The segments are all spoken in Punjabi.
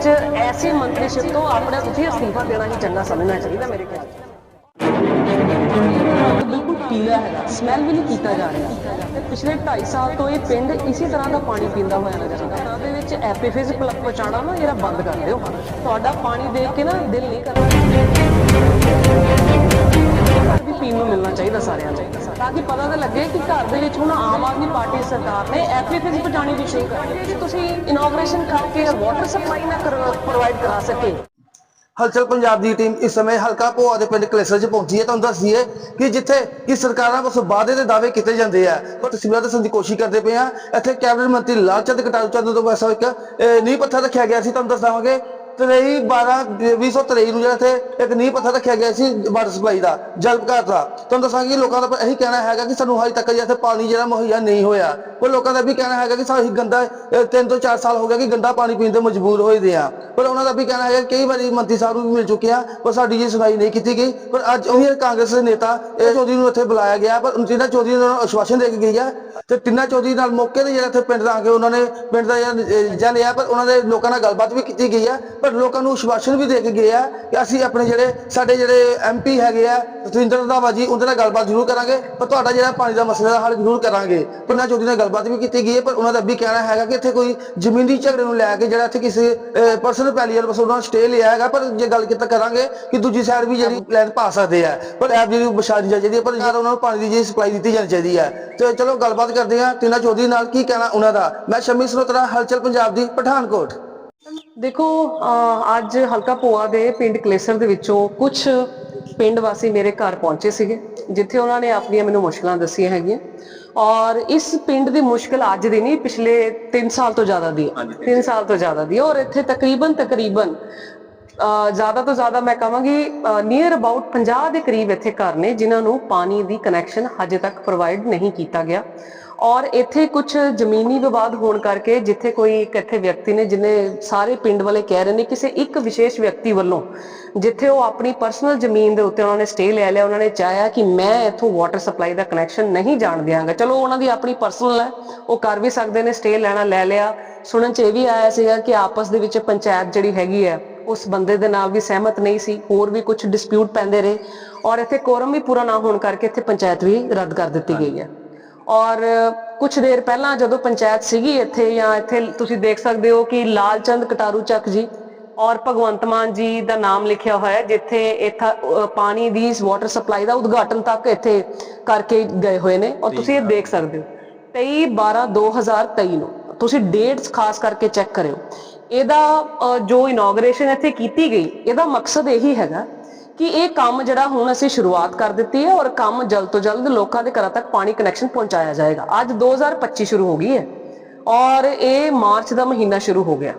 ਵਿੱਚ ਐਸੀ ਮੰਤਰੀਸ਼ਿਪ ਤੋਂ ਆਪਣਾ ਉੱਥੇ ਅਸਤੀਫਾ ਦੇਣਾ ਹੀ ਚੰਗਾ ਸਮਝਣਾ ਚਾਹੀਦਾ ਮੇਰੇ ਖਿਆਲ 'ਚ। ਬਿਲਕੁਲ ਪੀਲਾ ਹੈਗਾ ਸਮੈਲ ਵੀ ਨਹੀਂ ਕੀਤਾ ਜਾ ਰਿਹਾ। ਤੇ ਪਿਛਲੇ 2.5 ਸਾਲ ਤੋਂ ਇਹ ਪਿੰਡ ਇਸੇ ਤਰ੍ਹਾਂ ਦਾ ਪਾਣੀ ਪੀਂਦਾ ਹੋਇਆ ਨਜ਼ਰ ਆਉਂਦਾ। ਹੈ ਉਹਦੇ ਵਿੱਚ ਐਪੀਫਿਜ਼ ਪਹੁੰਚਾਉਣਾ ਨਾ ਇਹਦਾ ਬੰਦ ਕਰ ਦਿਓ। ਤੁਹਾਡਾ ਪਾਣੀ ਦੇਖ ਕੇ ਨਾ ਦਿਲ ਨਹੀਂ ਕਰਦਾ। ਵੀ ਪੀਣ ਨੂੰ ਮਿਲਣਾ ਚਾਹੀਦਾ ਸਾਰਿਆਂ ਨੂੰ। ਤਾਂ ਕਿ ਪਤਾ ਤਾਂ ਲੱਗੇ ਕਿ ਘਰ ਦੇ ਵਿੱਚ ਹੁਣ ਆਮ ਆਦਮੀ ਪਾਰਟੀ ਸਰਕਾਰ ਨੇ ਐਪੀਫਿਜ਼ ਪਹੁੰਚਾਉਣੀ ਵੀ ਸ਼ੁਰੂ ਕਰ ਦਿੱਤੀ ਜੇ ਤੁਸੀਂ ਇਨੋਗ੍ਰੇਸ਼ਨ ਕਰਕੇ ਵਾਟਰ ਸਪਲਾਈ ਨਾ ਪ੍ਰੋਵਾਈਡ ਕਰਾ ਸਕੇ ਹਲਚਲ ਪੰਜਾਬ ਦੀ ਟੀਮ ਇਸ ਸਮੇਂ ਹਲਕਾ ਭੋਆ ਦੇ ਪਿੰਡ ਕਲੇਸਰ 'ਚ ਪਹੁੰਚੀ ਹੈ। ਤੁਹਾਨੂੰ ਦੱਸ ਦਈਏ ਕਿ ਜਿੱਥੇ ਕਿ ਸਰਕਾਰਾਂ ਵੱਲੋਂ ਵਾਅਦੇ ਦੇ ਦਾਅਵੇ ਕੀਤੇ ਜਾਂਦੇ ਆ, ਪਰ ਤਸਵੀਰਾਂ ਦੱਸਣ ਦੀ ਕੋਸ਼ਿਸ਼ ਕਰਦੇ ਪਏ ਆ ਇੱਥੇ ਕੈਬਨਿਟ ਮੰਤਰੀ ਲਾਲਚੰਦ ਕਟਾਰੂ ਚੰਦ ਤੋਂ ਪਾਸੋਂ ਇੱਕ ਨੀਂਹ ਪੱਥਰ ਰੱਖਿਆ ਗਿਆ ਸੀ। ਤੁਹਾਨੂੰ ਦੱਸ ਦਵਾਂਗੇ 23 12 2023 ਨੂੰ ਜਿਹੜਾ ਇੱਥੇ ਇੱਕ ਨੀਂਹ ਪੱਥਰ ਰੱਖਿਆ ਗਿਆ ਸੀ ਵਾਟਰ ਸਪਲਾਈ ਦਾ, ਜਲ ਘਰ ਦਾ। ਤੁਹਾਨੂੰ ਦੱਸਾਂਗੇ ਲੋਕਾਂ ਦਾ ਇਹੀ ਕਹਿਣਾ ਹੈਗਾ ਕਿ ਸਾਨੂੰ ਹਾਲੇ ਤੱਕ ਜਿਹੜਾ ਪਾਣੀ ਜਿਹੜਾ ਮੁਹੱਈਆ ਨਹੀਂ ਹੋਇਆ। ਪਰ ਲੋਕਾਂ ਦਾ ਵੀ ਕਹਿਣਾ ਹੈਗਾ ਕਿ ਸਾਨੂੰ ਗੰਦਾ 3 ਤੋਂ 4 ਸਾਲ ਹੋ ਗਿਆ ਕਿ ਗੰਦਾ ਪਾਣੀ ਪੀਣ ਤੇ ਮਜਬੂਰ ਹੋਏ ਦੇ ਆ। ਪਰ ਉਹਨਾਂ ਦਾ ਵੀ ਕਹਿਣਾ ਹੈਗਾ ਕਈ ਵਾਰੀ ਮੰਤਰੀ ਸਾਹਿਬ ਨੂੰ ਵੀ ਮਿਲ ਚੁੱਕੇ ਆ, ਪਰ ਸਾਡੀ ਜੀ ਸੁਣਾਈ ਨਹੀਂ ਕੀਤੀ ਗਈ। ਪਰ ਅੱਜ ਉਹੀ ਕਾਂਗਰਸ ਦੇ ਨੇਤਾ, ਇਹ ਚੌਧਰੀ ਨੂੰ ਇੱਥੇ ਬੁਲਾਇਆ ਗਿਆ, ਪਰ ਟਿਨਾ ਚੌਧਰੀ ਨੂੰ ਆਸ਼ਵਾਸਨ ਦੇ ਕੇ ਗਈ ਆ, ਤੇ ਟਿਨਾ ਚੌਧਰੀ ਨਾਲ ਮੌਕੇ ਤੇ ਜਿਹੜਾ ਇੱਥੇ ਪਿੰਡ ਦਾ ਆ ਕੇ ਉਹਨਾਂ ਨੇ, ਪਿੰਡ ਦਾ ਜਿਹੜਾ ਲਿਆ, ਪਰ ਉਹਨਾਂ ਦੇ ਲੋਕਾਂ ਨਾਲ ਗੱਲਬਾਤ ਵੀ ਕੀਤੀ ਗਈ ਆ। ਪਰ ਲੋਕਾਂ ਨੂੰ ਆਸ਼ਵਾਸਨ ਵੀ ਦੇ ਕੇ ਗਏ ਆ ਕਿ ਅਸੀਂ ਆਪਣੇ ਜਿਹੜੇ ਸਾਡੇ ਜਿਹੜੇ ਐਮਪੀ ਹੈਗੇ ਆ, ਸਤਿੰਦਰ ਰੰਧਾਵਾ ਜੀ, ਉਹਨਾਂ ਨਾਲ ਗੱਲਬਾਤ ਜ਼ਰੂਰ ਕਰਾਂਗੇ, ਪਰ ਤੁਹਾਡਾ ਜਿਹੜਾ ਪਾਣੀ ਦਾ ਮਸਲਾ ਦਾ ਹੱਲ ਜ਼ਰੂਰ ਕਰਾਂਗੇ। ਟਿਨਾ ਚੌਧਰੀ ਨਾਲ ਗੱਲਬਾਤ ਵੀ ਕੀਤੀ ਗਈ ਹੈ, ਪਰ ਉਹਨਾਂ ਦਾ ਵੀ ਕਹਿਣਾ ਹੈਗਾ ਕਿ ਇੱਥੇ ਕੋਈ ਜ਼ਮੀਨੀ ਝਗੜੇ ਨੂੰ ਲੈ ਕੇ ਜਿਹੜਾ ਇੱਥੇ ਕਿਸੇ ਪਰਸਨਲ ਪੈਲੀਅਰ ਬਸ ਉਹਨਾਂ ਸਟੇ ਲਿਆ ਹੈਗਾ, ਪਰ ਜੇ ਗੱਲ ਕੀਤਾ ਕਰਾਂਗੇ ਕਿ ਦੂਜੀ ਸਾਈਡ ਵੀ ਜਿਹੜੀ ਲੈਂਡ ਪਾ ਸਕਦੇ ਆ। ਪਰ ਐਪ ਜਿਹੜੀ ਬਸ਼ਾਰੀ ਚਾਹੀਦੀ ਹੈ ਪਰ ਯਾਰ ਉਹਨਾਂ ਨੂੰ ਪਾਣੀ ਦੀ ਜਿਹੜੀ ਸਪਲਾਈ ਦਿੱਤੀ ਜਾਣੀ ਚਾਹੀਦੀ ਹੈ ਤੇ ਚਲੋ ਗੱਲਬਾਤ ਕਰਦੇ ਹਾਂ ਟਿਨਾ ਚੌਧਰੀ ਨਾਲ ਕੀ ਕਹਿਣਾ ਉਹਨਾਂ ਦਾ। ਮੈਂ ਸ਼ਮੀ ਸਰੋਤਰਾ ਹਲਚਲ ਪੰਜਾਬ ਦੀ, ਪਠਾਨਕੋਟ। ਦੇਖੋ ਅੱਜ ਹਲਕਾ ਪੋਆ ਦੇ ਪਿੰਡ ਕਲੇਸਰ ਦੇ ਵਿੱਚੋਂ ਕੁਝ ਪਿੰਡ ਵਾਸੀ ਮੇਰੇ ਘਰ ਪਹੁੰਚੇ ਸੀਗੇ ਜਿੱਥੇ ਉਹਨਾਂ ਨੇ ਆਪਣੀਆਂ ਮੈਨੂੰ ਮੁਸ਼ਕਲਾਂ ਦੱਸੀਆਂ ਹੈਗੀਆਂ। ਔਰ ਇਸ ਪਿੰਡ ਦੀ ਮੁਸ਼ਕਲ ਅੱਜ ਦੀ ਨਹੀਂ ਪਿਛਲੇ 3 ਸਾਲ ਤੋਂ ਜ਼ਿਆਦਾ ਦੀ ਹੈ। 3 ਸਾਲ ਤੋਂ ਜ਼ਿਆਦਾ ਦੀ ਔਰ ਇੱਥੇ ਤਕਰੀਬਨ ਤਕਰੀਬਨ ਜ਼ਿਆਦਾ ਤੋਂ ਜ਼ਿਆਦਾ ਮੈਂ ਕਹਾਂਗੀ ਨੀਅਰ ਅਬਾਊਟ 50 ਦੇ ਕਰੀਬ ਇੱਥੇ ਘਰ ਨੇ ਜਿਨ੍ਹਾਂ ਨੂੰ ਪਾਣੀ ਦੀ ਕਨੈਕਸ਼ਨ ਹਜੇ ਤੱਕ ਪ੍ਰੋਵਾਈਡ ਨਹੀਂ ਕੀਤਾ ਗਿਆ। ਔਰ ਇੱਥੇ ਕੁਝ ਜ਼ਮੀਨੀ ਵਿਵਾਦ ਹੋਣ ਕਰਕੇ ਜਿੱਥੇ ਕੋਈ ਇੱਕ ਇੱਥੇ ਵਿਅਕਤੀ ਨੇ, ਜਿਨੇ ਸਾਰੇ ਪਿੰਡ ਵਾਲੇ ਕਹਿ ਰਹੇ ਨੇ, ਕਿਸੇ ਇੱਕ ਵਿਸ਼ੇਸ਼ ਵਿਅਕਤੀ ਵੱਲੋਂ ਜਿੱਥੇ ਉਹ ਆਪਣੀ ਪਰਸਨਲ ਜ਼ਮੀਨ ਦੇ ਉੱਤੇ ਉਹਨਾਂ ਨੇ ਸਟੇ ਲੈ ਲਿਆ, ਉਹਨਾਂ ਨੇ ਚਾਹਿਆ ਕਿ ਮੈਂ ਇੱਥੋਂ ਵਾਟਰ ਸਪਲਾਈ ਦਾ ਕਨੈਕਸ਼ਨ ਨਹੀਂ ਜਾਣ ਦਿਆਂਗਾ। ਚਲੋ, ਉਹਨਾਂ ਦੀ ਆਪਣੀ ਪਰਸਨਲ ਹੈ, ਉਹ ਕਰ ਵੀ ਸਕਦੇ ਨੇ ਸਟੇ ਲੈਣਾ ਲੈ ਲਿਆ। ਸੁਣਨ ਚ ਇਹ ਵੀ ਆਇਆ ਸੀਗਾ ਕਿ ਆਪਸ ਦੇ ਵਿੱਚ ਪੰਚਾਇਤ ਜਿਹੜੀ ਹੈਗੀ ਹੈ, ਉਸ ਬੰਦੇ ਦੇ ਨਾਲ ਵੀ ਸਹਿਮਤ ਨਹੀਂ ਸੀ, ਹੋਰ ਵੀ ਕੁਝ ਡਿਸਪਿਊਟ ਪੈਂਦੇ ਰਹੇ। ਔਰ ਇੱਥੇ ਕੋਰਮ ਵੀ ਪੂਰਾ ਨਾ ਹੋਣ ਕਰਕੇ ਇੱਥੇ ਪੰਚਾਇਤ ਵੀ ਰੱਦ ਕਰ ਦਿੱਤੀ ਗਈ ਹੈ। ਔਰ ਕੁਝ ਦੇਰ ਪਹਿਲਾਂ ਜਦੋਂ ਪੰਚਾਇਤ ਸੀਗੀ ਇੱਥੇ ਜਾਂ ਇੱਥੇ ਤੁਸੀਂ ਦੇਖ ਸਕਦੇ ਹੋ ਕਿ ਲਾਲਚੰਦ ਕਟਾਰੂ ਚੱਕ ਜੀ ਔਰ ਭਗਵੰਤ ਮਾਨ ਜੀ ਦਾ ਨਾਮ ਲਿਖਿਆ ਹੋਇਆ ਹੈ, ਜਿੱਥੇ ਇੱਥਾ ਪਾਣੀ ਦੀ ਵਾਟਰ ਸਪਲਾਈ ਦਾ ਉਦਘਾਟਨ ਤੱਕ ਇੱਥੇ ਕਰਕੇ ਗਏ ਹੋਏ ਨੇ ਔਰ ਤੁਸੀਂ ਇਹ ਦੇਖ ਸਕਦੇ ਹੋ। 23 12 2023 ਨੂੰ ਤੁਸੀਂ ਡੇਟਸ ਖਾਸ ਕਰਕੇ ਚੈੱਕ ਕਰਿਓ। ਇਹਦਾ ਜੋ ਇਨੋਗ੍ਰੇਸ਼ਨ ਇੱਥੇ ਕੀਤੀ ਗਈ, ਇਹਦਾ ਮਕਸਦ ਇਹੀ ਹੈਗਾ ਕਿ ਇਹ ਕੰਮ ਜਿਹੜਾ ਹੁਣ ਅਸੀਂ ਸ਼ੁਰੂਆਤ ਕਰ ਦਿੱਤੀ ਹੈ ਔਰ ਕੰਮ ਜਲਦ ਤੋਂ ਜਲਦ ਲੋਕਾਂ ਦੇ ਘਰਾਂ ਤੱਕ ਪਾਣੀ ਕਨੈਕਸ਼ਨ ਪਹੁੰਚਾਇਆ ਜਾਏਗਾ। ਅੱਜ 2025 ਸ਼ੁਰੂ ਹੋ ਗਈ ਹੈ ਔਰ ਇਹ ਮਾਰਚ ਦਾ ਮਹੀਨਾ ਸ਼ੁਰੂ ਹੋ ਗਿਆ।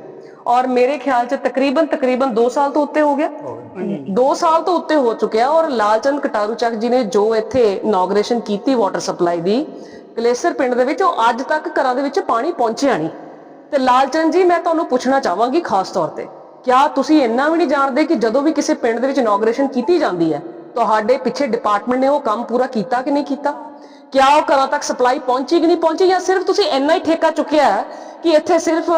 ਔਰ ਮੇਰੇ ਖਿਆਲ 'ਚ ਤਕਰੀਬਨ ਤਕਰੀਬਨ 2 ਸਾਲ ਤੋਂ ਉੱਤੇ ਹੋ ਗਿਆ। 2 ਸਾਲ ਤੋਂ ਉੱਤੇ ਹੋ ਚੁੱਕਿਆ ਔਰ ਲਾਲਚੰਦ ਕਟਾਰੂ ਚੱਕ ਜੀ ਨੇ ਜੋ ਇੱਥੇ ਇਨੋਗ੍ਰੇਸ਼ਨ ਕੀਤੀ ਵਾਟਰ ਸਪਲਾਈ ਦੀ, ਕਲੇਸਰ ਪਿੰਡ ਦੇ ਵਿੱਚ, ਉਹ ਅੱਜ ਤੱਕ ਘਰਾਂ ਦੇ ਵਿੱਚ ਪਾਣੀ ਪਹੁੰਚਿਆ ਨਹੀਂ। ਤੇ ਲਾਲਚੰਦ ਜੀ, ਮੈਂ ਤੁਹਾਨੂੰ ਪੁੱਛਣਾ ਚਾਹਾਂਗੀ ਖਾਸ ਤੌਰ ਤੇ ਕਿਆ ਤੁਸੀਂ ਇੰਨਾ ਵੀ ਨਹੀਂ ਜਾਣਦੇ ਕਿ ਜਦੋਂ ਵੀ ਕਿਸੇ ਪਿੰਡ ਦੇ ਵਿੱਚ ਇਨੋਗ੍ਰੇਸ਼ਨ ਕੀਤੀ ਜਾਂਦੀ ਹੈ, ਤੁਹਾਡੇ ਪਿੱਛੇ ਡਿਪਾਰਟਮੈਂਟ ਨੇ ਉਹ ਕੰਮ ਪੂਰਾ ਕੀਤਾ ਕਿ ਨਹੀਂ ਕੀਤਾ? ਕਿਆ ਉਹ ਘਰਾਂ ਤੱਕ ਸਪਲਾਈ ਪਹੁੰਚੀ ਕਿ ਨਹੀਂ ਪਹੁੰਚੀ ਜਾਂ ਸਿਰਫ ਤੁਸੀਂ ਇੰਨਾ ਹੀ ਠੇਕਾ ਚੁੱਕਿਆ ਹੈ ਕਿ ਇੱਥੇ ਸਿਰਫ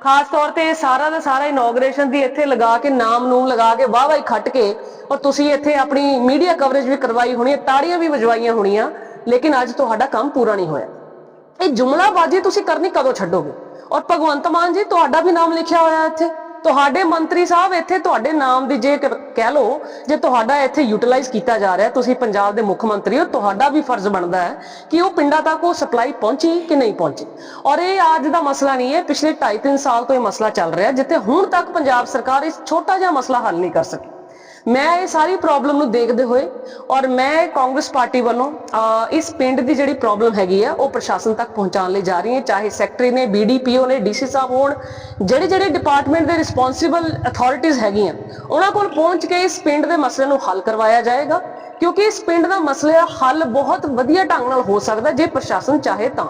ਖਾਸ ਤੌਰ ਤੇ ਸਾਰਾ ਦਾ ਸਾਰਾ ਇਨੋਗ੍ਰੇਸ਼ਨ ਦੀ ਇੱਥੇ ਲਗਾ ਕੇ, ਨਾਮ ਨੂੰ ਲਗਾ ਕੇ, ਵਾਹ ਵਾਹ ਖੱਟ ਕੇ ਔਰ ਤੁਸੀਂ ਇੱਥੇ ਆਪਣੀ ਮੀਡੀਆ ਕਵਰੇਜ ਵੀ ਕਰਵਾਈ ਹੋਣੀ ਹੈ, ਤਾੜੀਆਂ ਵੀ ਵਜਵਾਈਆਂ ਹੋਣੀਆਂ, ਲੇਕਿਨ ਅੱਜ ਤੁਹਾਡਾ ਕੰਮ ਪੂਰਾ ਨਹੀਂ ਹੋਇਆ। ਇਹ ਜੁਮਲਾਬਾਜ਼ੀ ਤੁਸੀਂ ਕਰਨੀ ਕਦੋਂ ਛੱਡੋਗੇ? ਔਰ ਭਗਵੰਤ ਮਾਨ ਜੀ, ਤੁਹਾਡਾ ਵੀ ਨਾਮ ਲਿਖਿਆ ਹੋਇਆ ਇੱਥੇ। ਤੁਹਾਡੇ ਮੰਤਰੀ ਸਾਹਿਬ ਇੱਥੇ ਤੁਹਾਡੇ ਨਾਮ ਦੀ ਜੇ ਕਹਿ ਲਓ, ਜੇ ਤੁਹਾਡਾ ਇੱਥੇ ਯੂਟਿਲਾਈਜ਼ ਕੀਤਾ ਜਾ ਰਿਹਾ, ਤੁਸੀਂ ਪੰਜਾਬ ਦੇ ਮੁੱਖ ਮੰਤਰੀ ਹੋ, ਤੁਹਾਡਾ ਵੀ ਫਰਜ਼ ਬਣਦਾ ਹੈ ਕਿ ਉਹ ਪਿੰਡਾਂ ਤੱਕ ਉਹ ਸਪਲਾਈ ਪਹੁੰਚੀ ਕਿ ਨਹੀਂ ਪਹੁੰਚੀ। ਔਰ ਇਹ ਅੱਜ ਦਾ ਮਸਲਾ ਨਹੀਂ ਹੈ, ਪਿਛਲੇ 2.5-3 ਸਾਲ ਤੋਂ ਇਹ ਮਸਲਾ ਚੱਲ ਰਿਹਾ, ਜਿੱਥੇ ਹੁਣ ਤੱਕ ਪੰਜਾਬ ਸਰਕਾਰ ਇਸ ਛੋਟਾ ਜਿਹਾ ਮਸਲਾ ਹੱਲ ਨਹੀਂ ਕਰ ਸਕੀ। ਮੈਂ ਇਹ ਸਾਰੀ ਪ੍ਰੋਬਲਮ ਨੂੰ ਦੇਖਦੇ ਹੋਏ ਔਰ ਮੈਂ ਕਾਂਗਰਸ ਪਾਰਟੀ ਵੱਲੋਂ ਇਸ ਪਿੰਡ ਦੀ ਜਿਹੜੀ ਪ੍ਰੋਬਲਮ ਹੈਗੀ ਆ, ਉਹ ਪ੍ਰਸ਼ਾਸਨ ਤੱਕ ਪਹੁੰਚਾਉਣ ਲਈ ਜਾ ਰਹੀ ਹੈ। ਚਾਹੇ ਸੈਕਟਰੀ ਨੇ ਬੀਡੀਪੀਓ ਨੇ ਡੀਸੀ ਸਾਹਿਬ ਹੋਣ, ਜਿਹੜੇ ਜਿਹੜੇ ਡਿਪਾਰਟਮੈਂਟ ਦੇ ਰਿਸਪੌਂਸਿਬਲ ਅਥਾਰਟੀਆਂ ਹੈਗੀਆਂ, ਉਹਨਾਂ ਕੋਲ ਪਹੁੰਚ ਕੇ ਇਸ ਪਿੰਡ ਦੇ ਮਸਲੇ ਨੂੰ ਹੱਲ ਕਰਵਾਇਆ ਜਾਏਗਾ। ਕਿਉਂਕਿ ਇਸ ਪਿੰਡ ਦਾ ਮਸਲੇ ਦਾ ਹੱਲ ਬਹੁਤ ਵਧੀਆ ਢੰਗ ਨਾਲ ਹੋ ਸਕਦਾ ਜੇ ਪ੍ਰਸ਼ਾਸਨ ਚਾਹੇ ਤਾਂ।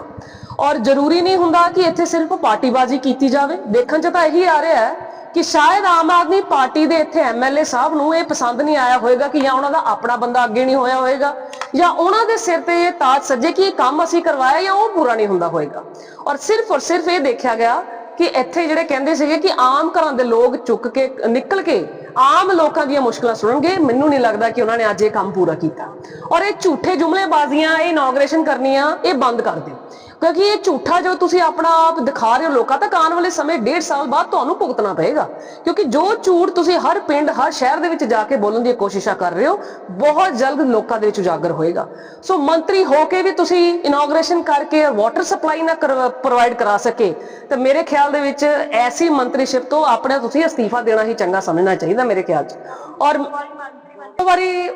ਔਰ ਜ਼ਰੂਰੀ ਨਹੀਂ ਹੁੰਦਾ ਕਿ ਇੱਥੇ ਸਿਰਫ ਪਾਰਟੀਬਾਜ਼ੀ ਕੀਤੀ ਜਾਵੇ। ਦੇਖਣ 'ਚ ਤਾਂ ਇਹੀ ਆ ਰਿਹਾ ਹੈ ਕਿ ਸ਼ਾਇਦ ਆਮ ਆਦਮੀ ਪਾਰਟੀ ਦੇ ਇੱਥੇ ਐਮਐਲਏ ਸਾਹਿਬ ਨੂੰ ਇਹ ਪਸੰਦ ਨਹੀਂ ਆਇਆ ਹੋਵੇਗਾ ਕਿ ਜਾਂ ਉਹਨਾਂ ਦਾ ਆਪਣਾ ਬੰਦਾ ਅੱਗੇ ਨਹੀਂ ਹੋਇਆ ਹੋਵੇਗਾ ਜਾਂ ਉਹਨਾਂ ਦੇ ਸਿਰ ਤੇ ਇਹ ਤਾਜ ਸੱਜੇ ਕਿ ਇਹ ਕੰਮ ਅਸੀਂ ਕਰਵਾਇਆ ਜਾਂ ਉਹ ਪੂਰਾ ਨਹੀਂ ਹੁੰਦਾ ਹੋਵੇਗਾ ਔਰ ਸਿਰਫ ਔਰ ਸਿਰਫ ਇਹ ਦੇਖਿਆ ਗਿਆ ਕਿ ਇੱਥੇ ਜਿਹੜੇ ਕਹਿੰਦੇ ਸੀਗੇ ਕਿ ਆਮ ਘਰਾਂ ਦੇ ਲੋਕ ਚੁੱਕ ਕੇ, ਨਿਕਲ ਕੇ ਆਮ ਲੋਕਾਂ ਦੀਆਂ ਮੁਸ਼ਕਲਾਂ ਸੁਣਨਗੇ, ਮੈਨੂੰ ਨਹੀਂ ਲੱਗਦਾ ਕਿ ਉਹਨਾਂ ਨੇ ਅੱਜ ਇਹ ਕੰਮ ਪੂਰਾ ਕੀਤਾ। ਔਰ ਇਹ ਝੂਠੇ ਜੁਮਲੇਬਾਜ਼ੀਆਂ, ਇਹ ਇਨੋਗ੍ਰੇਸ਼ਨ ਕਰਨੀਆਂ, ਇਹ ਬੰਦ ਕਰ ਦਿਓ। ਕਿਉਂਕਿ ਇਹ ਝੂਠਾ ਜੋ ਤੁਸੀਂ ਆਪਣਾ ਆਪ ਦਿਖਾ ਰਹੇ ਹੋ ਲੋਕਾਂ ਤੱਕ, ਆਉਣ ਵਾਲੇ ਸਮੇਂ ਡੇਢ ਸਾਲ ਬਾਅਦ ਤੁਹਾਨੂੰ ਭੁਗਤਣਾ ਪਏਗਾ। ਕਿਉਂਕਿ ਜੋ ਝੂਠ ਤੁਸੀਂ ਹਰ ਪਿੰਡ, ਹਰ ਸ਼ਹਿਰ ਦੇ ਵਿੱਚ ਜਾ ਕੇ ਬੋਲਣ ਦੀ ਕੋਸ਼ਿਸ਼ਾਂ ਕਰ ਰਹੇ ਹੋ, ਬਹੁਤ ਜਲਦ ਲੋਕਾਂ ਦੇ ਵਿੱਚ ਉਜਾਗਰ ਹੋਏਗਾ। ਸੋ ਮੰਤਰੀ ਹੋ ਕੇ ਵੀ ਤੁਸੀਂ ਇਨੋਗ੍ਰੇਸ਼ਨ ਕਰਕੇ ਵਾਟਰ ਸਪਲਾਈ ਨਾ ਪ੍ਰੋਵਾਈਡ ਕਰਾ ਸਕੇ, ਤਾਂ ਮੇਰੇ ਖਿਆਲ ਦੇ ਵਿੱਚ ਐਸੀ ਮੰਤਰੀਸ਼ਿਪ ਤੋਂ ਆਪਣੇ ਤੁਸੀਂ ਅਸਤੀਫਾ ਦੇਣਾ ਹੀ ਚੰਗਾ ਸਮਝਣਾ ਚਾਹੀਦਾ ਮੇਰੇ ਖਿਆਲ 'ਚ। ਔਰ ਵਾਰੀ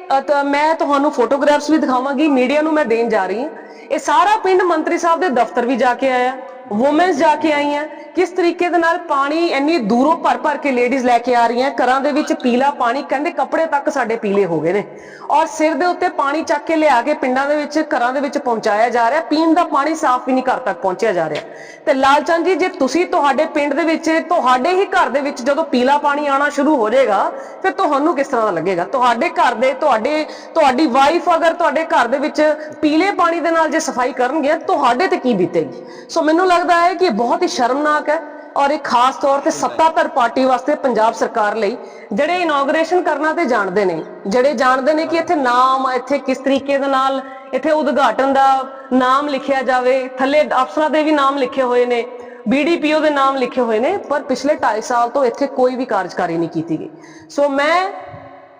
ਮੈਂ ਤੁਹਾਨੂੰ ਫੋਟੋਗ੍ਰਾਫਸ ਵੀ ਦਿਖਾਵਾਂਗੀ ਮੀਡੀਆ ਨੂੰ ਮੈਂ ਦੇਣ ਜਾ ਰਹੀ ਹਾਂ। ਇਹ ਸਾਰਾ ਪਿੰਡ ਮੰਤਰੀ ਸਾਹਿਬ ਦੇ ਦਫ਼ਤਰ ਵੀ ਜਾ ਕੇ ਆਇਆ ਵੂਮਨਸ ਜਾ ਕੇ ਆਈਆਂ ਕਿਸ ਤਰੀਕੇ ਦੇ ਨਾਲ ਪਾਣੀ ਇੰਨੀ ਦੂਰੋਂ ਭਰ ਭਰ ਕੇ ਲੇਡੀਜ਼ ਲੈ ਕੇ ਆ ਰਹੀਆਂ, ਘਰਾਂ ਦੇ ਵਿੱਚ ਪੀਲਾ ਪਾਣੀ, ਕਹਿੰਦੇ ਕੱਪੜੇ ਤੱਕ ਸਾਡੇ ਪੀਲੇ ਹੋ ਗਏ ਨੇ। ਔਰ ਸਿਰ ਦੇ ਉੱਤੇ ਪਾਣੀ ਚੱਕ ਕੇ ਲਿਆ ਕੇ ਪਿੰਡਾਂ ਦੇ ਵਿੱਚ, ਘਰਾਂ ਦੇ ਵਿੱਚ ਪਹੁੰਚਾਇਆ ਜਾ ਰਿਹਾ, ਪੀਣ ਦਾ ਪਾਣੀ ਸਾਫ਼ ਵੀ ਨਹੀਂ ਘਰ ਤੱਕ ਪਹੁੰਚਿਆ ਜਾ ਰਿਹਾ। ਤੇ ਲਾਲਚੰਦ ਜੀ, ਜੇ ਤੁਸੀਂ ਤੁਹਾਡੇ ਪਿੰਡ ਦੇ ਵਿੱਚ, ਤੁਹਾਡੇ ਹੀ ਘਰ ਦੇ ਵਿੱਚ ਜਦੋਂ ਪੀਲਾ ਪਾਣੀ ਆਣਾ ਸ਼ੁਰੂ ਹੋ ਜਾਏਗਾ, ਫਿਰ ਤੁਹਾਨੂੰ ਕਿਸ ਤਰ੍ਹਾਂ ਦਾ ਲੱਗੇਗਾ? ਤੁਹਾਡੇ ਘਰ ਦੇ, ਤੁਹਾਡੇ, ਤੁਹਾਡੀ ਵਾਈਫ ਅਗਰ ਤੁਹਾਡੇ ਘਰ ਦੇ ਵਿੱਚ ਪੀਲੇ ਪਾਣੀ ਦੇ ਨਾਲ ਜੇ ਸਫ਼ਾਈ ਕਰਨਗੇ, ਤੁਹਾਡੇ ਤੇ ਕੀ ਬੀਤੇਗੀ? ਸੋ ਮੈਨੂੰ ਲੱਗਦਾ ਹੈ ਕਿ ਬਹੁਤ ਹੀ ਸ਼ਰਮਨਾਕ ਹੈ ਔਰ ਇਹ ਖਾਸ ਤੌਰ ਤੇ ਸੱਤਾਧਰ ਪਾਰਟੀ ਵਾਸਤੇ ਪੰਜਾਬ ਸਰਕਾਰ ਲਈ ਜਿਹੜੇ ਇਨੋਗ੍ਰੇਸ਼ਨ ਕਰਨਾ ਤੇ ਜਾਣਦੇ ਨੇ ਜਿਹੜੇ ਜਾਣਦੇ ਨੇ ਕਿ ਇੱਥੇ ਨਾਮ ਇੱਥੇ ਕਿਸ ਤਰੀਕੇ ਦੇ ਨਾਲ ਇੱਥੇ ਉਦਘਾਟਨ ਦਾ ਨਾਮ ਲਿਖਿਆ ਜਾਵੇ ਥੱਲੇ ਅਫਸਰਾਂ ਦੇ ਵੀ ਨਾਮ ਲਿਖੇ ਹੋਏ ਨੇ ਬੀਡੀਪੀਓ ਦੇ ਨਾਮ ਲਿਖੇ ਹੋਏ ਨੇ ਪਰ ਪਿਛਲੇ 2.5 ਸਾਲ ਤੋਂ ਇੱਥੇ ਕੋਈ ਵੀ ਕਾਰਜਕਾਰੀ ਨਹੀਂ ਕੀਤੀ ਗਈ। ਸੋ ਮੈਂ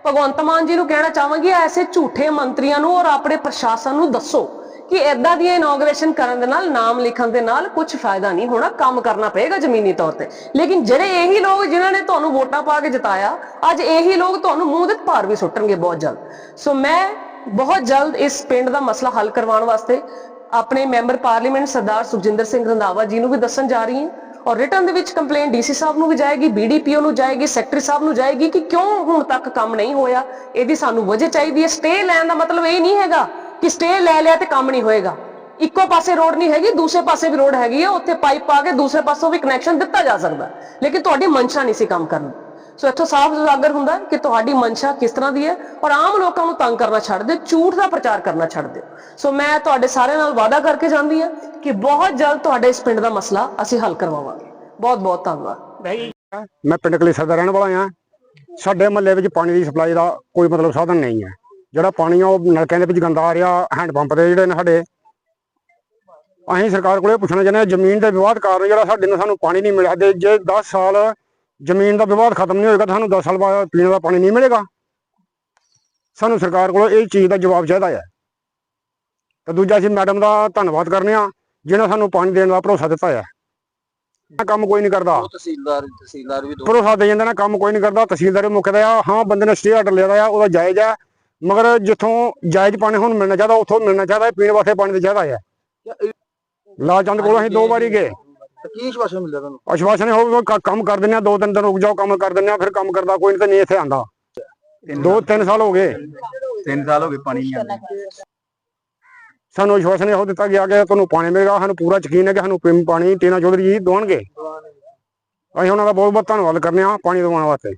ਭਗਵੰਤ ਮਾਨ ਜੀ ਨੂੰ ਕਹਿਣਾ ਚਾਹਾਂਗੀ ਐਸੇ ਝੂਠੇ ਮੰਤਰੀਆਂ ਨੂੰ ਔਰ ਆਪਣੇ ਪ੍ਰਸ਼ਾਸਨ ਨੂੰ ਦੱਸੋ ਕਿ ਐਦਾਂ ਦੀਆਂ ਇਨੋਗ੍ਰੇਸ਼ਨ ਕਰਨ ਦੇ ਨਾਲ, ਨਾਮ ਲਿਖਣ ਦੇ ਨਾਲ ਕੁਝ ਫਾਇਦਾ ਨਹੀਂ ਹੋਣਾ, ਕੰਮ ਕਰਨਾ ਪਏਗਾ ਜ਼ਮੀਨੀ ਤੌਰ ਤੇ। ਲੇਕਿਨ ਜਿਹੜੇ ਇਹੀ ਲੋਕ ਜਿਨ੍ਹਾਂ ਨੇ ਤੁਹਾਨੂੰ ਵੋਟਾਂ ਪਾ ਕੇ ਜਿਤਾਇਆ, ਅੱਜ ਇਹੀ ਲੋਕ ਤੁਹਾਨੂੰ ਮੂੰਹ ਦੇ ਭਾਰ ਵੀ ਸੁੱਟਣਗੇ ਬਹੁਤ ਜਲਦ। ਸੋ ਮੈਂ ਬਹੁਤ ਜਲਦ ਇਸ ਪਿੰਡ ਦਾ ਮਸਲਾ ਹੱਲ ਕਰਵਾਉਣ ਵਾਸਤੇ ਆਪਣੇ ਮੈਂਬਰ ਪਾਰਲੀਮੈਂਟ ਸਰਦਾਰ ਸੁਖਜਿੰਦਰ ਸਿੰਘ ਰੰਧਾਵਾ ਜੀ ਨੂੰ ਵੀ ਦੱਸਣ ਜਾ ਰਹੀ ਹਾਂ। ਔਰ ਰਿਟਰਨ ਦੇ ਵਿੱਚ ਕੰਪਲੇਂਟ ਡੀਸੀ ਸਾਹਿਬ ਨੂੰ ਵੀ ਜਾਏਗੀ ਬੀਡੀਪੀਓ ਨੂੰ ਜਾਏਗੀ ਸੈਕਟਰੀ ਸਾਹਿਬ ਨੂੰ ਜਾਏਗੀ ਕਿ ਕਿਉਂ ਹੁਣ ਤੱਕ ਕੰਮ ਨਹੀਂ ਹੋਇਆ? ਇਹਦੀ ਸਾਨੂੰ ਵਜ੍ਹਾ ਚਾਹੀਦੀ ਹੈ। ਸਟੇ ਲੈਣ ਦਾ ਮਤਲਬ ਇਹ ਨਹੀਂ ਹੈਗਾ ਕਿ ਸਟੇ ਲੈ ਲਿਆ ਤੇ ਕੰਮ ਨਹੀਂ ਹੋਏਗਾ। ਇੱਕੋ ਪਾਸੇ ਰੋਡ ਨਹੀਂ ਹੈਗੀ ਦੂਸਰੇ ਪਾਸੇ ਵੀ ਰੋਡ ਹੈਗੀ ਹੈ ਉੱਥੇ ਪਾਈਪ ਪਾ ਕੇ ਦੂਸਰੇ ਪਾਸੋਂ ਵੀ ਕਨੈਕਸ਼ਨ ਦਿੱਤਾ ਜਾ ਸਕਦਾ ਲੇਕਿਨ ਤੁਹਾਡੀ ਮਨਸ਼ਾ ਨਹੀਂ ਸੀ ਕੰਮ ਕਰਨ। ਦੀ। ਸੋ ਇੱਥੋਂ ਸਾਫ਼ ਉਜਾਗਰ ਹੁੰਦਾ ਹੈ ਕਿ ਤੁਹਾਡੀ ਮਨਸ਼ਾ ਕਿਸ ਤਰ੍ਹਾਂ ਦੀ ਹੈ ਔਰ ਆਮ ਲੋਕਾਂ ਨੂੰ ਤੰਗ ਕਰਨਾ ਛੱਡ ਦਿਓ ਝੂਠ ਦਾ ਪ੍ਰਚਾਰ ਕਰਨਾ ਛੱਡ ਦਿਓ। ਸੋ ਮੈਂ ਤੁਹਾਡੇ ਸਾਰਿਆਂ ਨਾਲ ਵਾਅਦਾ ਕਰਕੇ ਜਾਂਦੀ ਹਾਂ ਕਿ ਬਹੁਤ ਜਲਦ ਤੁਹਾਡੇ ਇਸ ਪਿੰਡ ਦਾ ਮਸਲਾ ਅਸੀਂ ਹੱਲ ਕਰਵਾਵਾਂਗੇ। ਬਹੁਤ ਬਹੁਤ ਧੰਨਵਾਦ। ਮੈਂ ਪਿੰਡ ਕਲੇਸਰ ਦਾ ਰਹਿਣ ਵਾਲਾ ਹਾਂ। ਸਾਡੇ ਮਹੱਲੇ ਵਿੱਚ ਪਾਣੀ ਦੀ ਸਪਲਾਈ ਦਾ ਕੋਈ ਮਤਲਬ ਸਾਧਨ ਨਹੀਂ ਹੈ। ਜਿਹੜਾ ਪਾਣੀ ਆ ਉਹ ਨਲਕਿਆਂ ਦੇ ਵਿੱਚ ਗੰਦਾ ਆ ਰਿਹਾ ਹੈਂਡ ਪੰਪ ਦੇ ਜਿਹੜੇ ਨੇ ਸਾਡੇ। ਅਸੀਂ ਸਰਕਾਰ ਕੋਲੇ ਪੁੱਛਣਾ ਚਾਹੁੰਦੇ ਹਾਂ ਜ਼ਮੀਨ ਦੇ ਵਿਵਾਦ ਕਾਰਨ ਜਿਹੜਾ ਸਾਡੇ ਨਾਲ ਸਾਨੂੰ ਪਾਣੀ ਨਹੀਂ ਮਿਲਿਆ ਤੇ ਜੇ 10 ਸਾਲ ਜ਼ਮੀਨ ਦਾ ਵਿਵਾਦ ਖਤਮ ਨਹੀਂ ਹੋਏਗਾ ਤਾਂ ਸਾਨੂੰ 10 ਸਾਲ ਬਾਅਦ ਪੀਣ ਦਾ ਪਾਣੀ ਨਹੀਂ ਮਿਲੇਗਾ। ਸਾਨੂੰ ਸਰਕਾਰ ਕੋਲੋਂ ਇਹ ਚੀਜ਼ ਦਾ ਜਵਾਬ ਚਾਹੀਦਾ ਹੈ। ਤੇ ਦੂਜਾ ਅਸੀਂ ਮੈਡਮ ਦਾ ਧੰਨਵਾਦ ਕਰਨੇ ਆ ਜਿਹਨੇ ਸਾਨੂੰ ਪਾਣੀ ਦੇਣ ਦਾ ਭਰੋਸਾ ਦਿੱਤਾ ਹੈ। ਕੰਮ ਕੋਈ ਨਹੀਂ ਕਰਦਾ। ਤਹਿਸੀਲਦਾਰ ਤਹਿਸੀਲਦਾਰ ਵੀ ਭਰੋਸਾ ਦੇ ਜਾਂਦਾ ਨਾ ਕੰਮ ਕੋਈ ਨਹੀਂ ਕਰਦਾ ਤਹਿਸੀਲਦਾਰ ਮੁੱਕਦਾ ਆ ਹਾਂ ਬੰਦੇ ਨੇ ਸਟੇ ਆਰਡਰ ਲਿਆ ਆ ਉਹਦਾ ਜਾਇਜ਼ ਆ। ਮਗਰ ਜਿੱਥੋਂ ਜਾਇਜ਼ ਪਾਣੀ ਹੁਣ ਮਿਲਣਾ ਚਾਹੀਦਾ ਉੱਥੋਂ ਮਿਲਣਾ ਚਾਹੀਦਾ ਪੀਣ ਵਾਸਤੇ ਪਾਣੀ ਦੀ ਚਾਹੀਦਾ ਹੈ ਲਾਲਚੰਦ ਕੋਲ ਅਸੀਂ ਦੋ ਵਾਰੀ ਗਏ। ਕੀ ਵਿਸ਼ਵਾਸ ਮਿਲਦਾ ਤੁਹਾਨੂੰ? ਆਸ਼ਵਾਸਨ ਹੋ ਕੰਮ ਕਰ ਦਿੰਦੇ ਆ ਦੋ ਤਿੰਨ ਦਿਨ ਰੁਕ ਜਾਓ ਕੰਮ ਕਰ ਦਿੰਦੇ ਆ ਫਿਰ ਕੰਮ ਕਰਦਾ ਕੋਈ ਨਹੀਂ ਤੇ ਨਹੀਂ ਇੱਥੇ ਆਂਦਾ ਦੋ ਤਿੰਨ ਸਾਲ ਹੋ ਗਏ। ਤਿੰਨ ਸਾਲ ਹੋ ਗਏ ਪਾਣੀ ਨਹੀਂ ਆਉਂਦਾ। ਸਾਨੂੰ ਆਸ਼ਵਾਸਨ ਇਹੋ ਦਿੱਤਾ ਗਿਆ ਕਿ ਤੁਹਾਨੂੰ ਪਾਣੀ ਮਿਲੇਗਾ ਸਾਨੂੰ ਪੂਰਾ ਯਕੀਨ ਹੈ ਕਿ ਸਾਨੂੰ ਪਾਣੀ ਟੀਨਾ ਚੌਧਰੀ ਜੀ ਦੇਣਗੇ। ਅਸੀਂ ਉਹਨਾਂ ਦਾ ਬਹੁਤ ਬਹੁਤ ਧੰਨਵਾਦ ਕਰਨੇ ਆ ਪਾਣੀ ਦਿਵਾਉਣ ਵਾਸਤੇ।